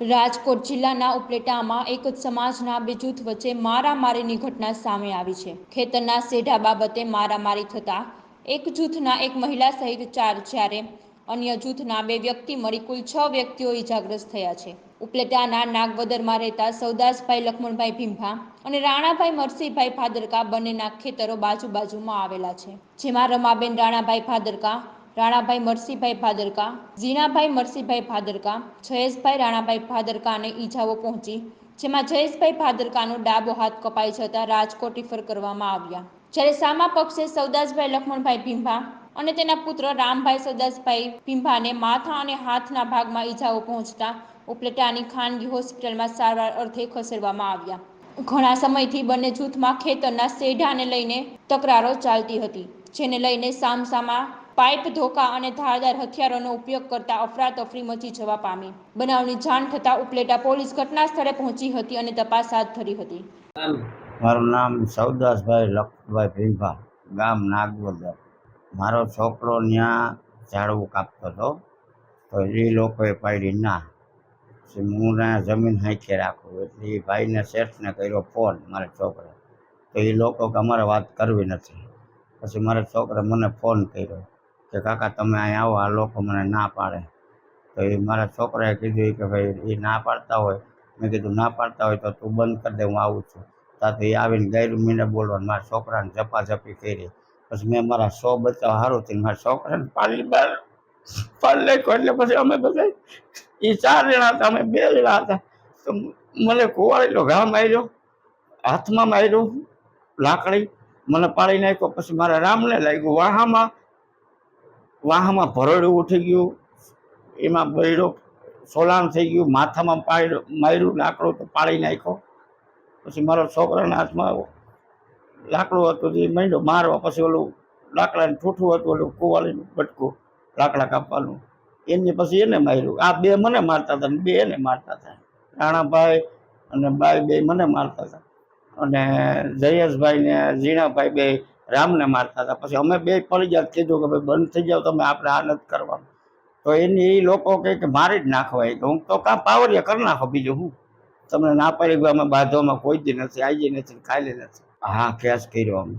રાજકોટ જિલ્લાના ઉપલેટામાં એક જ સમાજના બે જૂથ વચ્ચે મારામારીની ઘટના સામે આવી છે. ખેતરના સેઢા બાબતે મારામારી થતા એક જૂથના એક મહિલા સહિત ચાર જ્યારે અન્ય જૂથના બે વ્યક્તિ મળી કુલ છ વ્યક્તિઓ ઇજાગ્રસ્ત થયા છે. ઉપલેટાના નાગવદરમાં રહેતા સૌદાસભાઈ, લખમણભાઈ ભીંભા અને રાણાભાઈ મરસીભાઈ ભાદરકા બંનેના ખેતરો બાજુ બાજુમાં આવેલા છે. જેમાં રમાબેન રાણાભાઈ ભાદરકા રાણાભાઈ મરસીભાઈ ભાદરકા, ઝીણાભાઈ મરસીભાઈ ભાદરકા, જયેશભાઈ રાણાભાઈ ભાદરકાને ઈજાઓ પહોંચી, જેમાં જયેશભાઈ ભાદરકાનો ડાબો હાથ કપાઈ જતા રાજકોટ રિફર કરવામાં આવ્યા. જ્યારે સામા પક્ષે સૌદાસભાઈ લખમણભાઈ ભીંભા અને તેના પુત્ર રામભાઈ સૌદાસભાઈ ભીંભાને માથા અને હાથના ભાગમાં ઈજાઓ પહોંચતા ઉપલેટાની ખાનગી હોસ્પિટલમાં સારવાર અર્થે ખસેડવામાં આવ્યા. ઘણા સમયથી બંને જૂથમાં ખેતરના સેઢાને લઈને તકરારો ચાલતી હતી, જેને લઈને સામસામા પાઇપ ધોકા અને ધારદાર હથિયારોનો ઉપયોગ કરતા અફરાતફરી મચી જવા પામી. બનાવની જાણ થતાં ઉપલેટા પોલીસ ઘટના સ્થળે પહોંચી હતી અને તપાસ હાથ ધરી હતી. મારું નામ સૌદાસભાઈ લખભાઈ ભીભા, ગામ નાગવદર. મારો છોકરો ત્યાં ઝાડવું કાપતો હતો, તો એ લોકોએ પાડી, ના, હું ત્યાં જમીન હાંખી રાખું. એટલે એ ભાઈને શેઠને કર્યો ફોન, મારા છોકરા તો એ લોકો કે, અમારે વાત કરવી નથી. પછી મારા છોકરા મને ફોન કર્યો. કે કાકા, તમે અહીં આવો, આ લોકો મને ના પાડે. તો એ મારા છોકરાએ કીધું કે, ભાઈ એ ના પાડતા હોય. મેં કીધું, ના પાડતા હોય તો તું બંધ કરી દે, હું આવું છું. ત્યાંથી એ આવીને ગયેલું મીને બોલવાનું, મારા છોકરાને ઝપાઝપી કરી. પછી મેં મારા સો બચાવ સારું થઈને મારા છોકરાને પાડી બહાર પાડી નાખ્યો. એટલે પછી અમે બધા એ ચાર જણા હતા, અમે બે જણા હતા. તો મને કુવાડેલો ઘા માર્યો, હાથમાં માર્યું લાકડી, મને પાડી નાખ્યો. પછી મારા રામને લાગ્યું, વાહામાં વાહામાં ભરડું ઉઠી ગયું. એમાં બૈડો સોલાણ થઈ ગયું. માથામાં પાડ માર્યું, લાકડું તો પાડી નાખ્યો. પછી મારો છોકરાના હાથમાં લાકડું હતું તે માંડ્યો, મારવા પછી ઓલું લાકડાને ઠૂઠું હતું, ઓલું કુવાલીનું બટકું, લાકડા કાપવાનું. એને પછી એને માર્યું. આ બે મને મારતા હતા ને બે એને મારતા હતા. રાણાભાઈ અને બાઈ બે મને મારતા હતા. અને જયેશભાઈ ને ઝીણાભાઈ બે રામને મારતા હતા પછી અમે બે ફરજિયાત કીધું કે ભાઈ બંધ થઈ જાવ તમે આપણે આ નથી કરવાનું. તો એની એ લોકો કહે કે મારી જ નાખવાય કે હું તો કાં પાવરિયા કરી નાખો બીજું હું? તમને ના પાડી ગયું અમે બાંધવામાં કોઈ દી નથી આવી નથી ખાલી નથી. હા, કેસ કર્યો અમે.